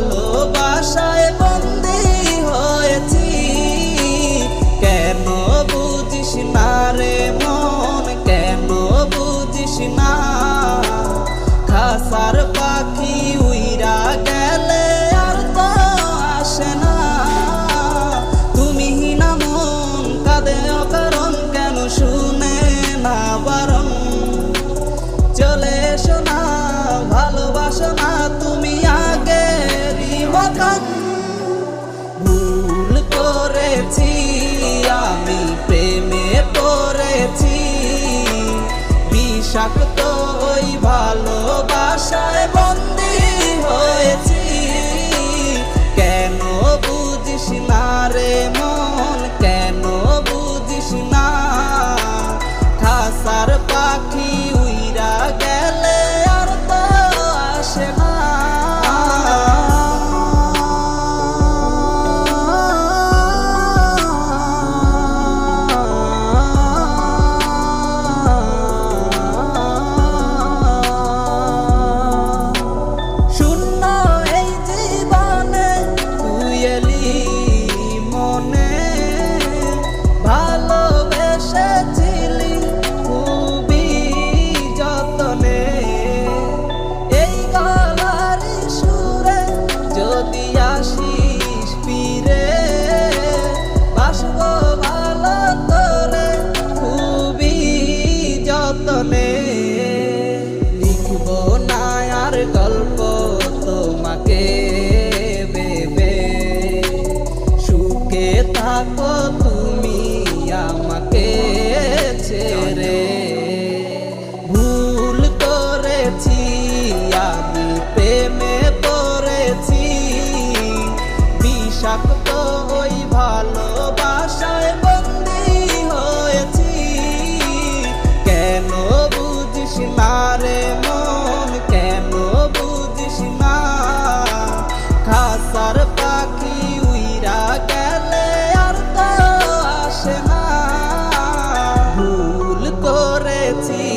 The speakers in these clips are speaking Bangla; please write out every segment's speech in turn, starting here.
love. বিষাক্ত ওই ভালোবাসায় বন্দী হয়েছে। I would reality.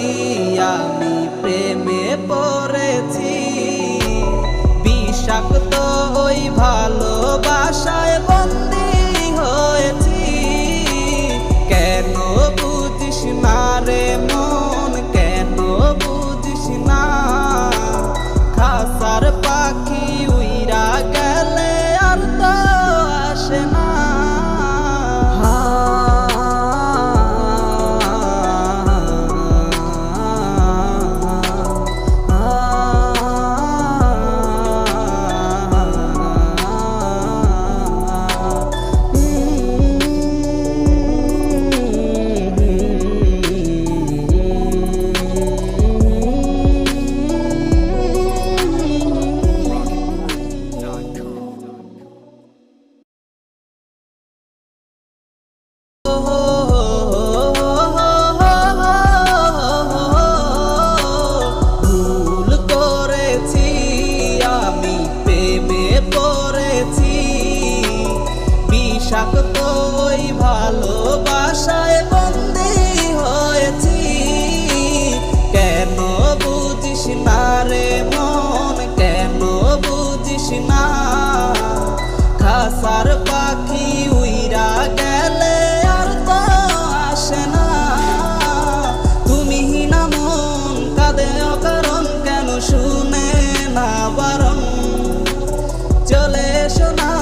ওই ভালোবাসায় বন্দি হয়েছি। কেন বুঝিস না রে মন? কেন বুঝিস না? খাসার পাখি উইরা গেলে আর তো আসে না। তুমি না মন, কাঁদে অকারণ, কেন শুনে না বারণ? চলে শোনা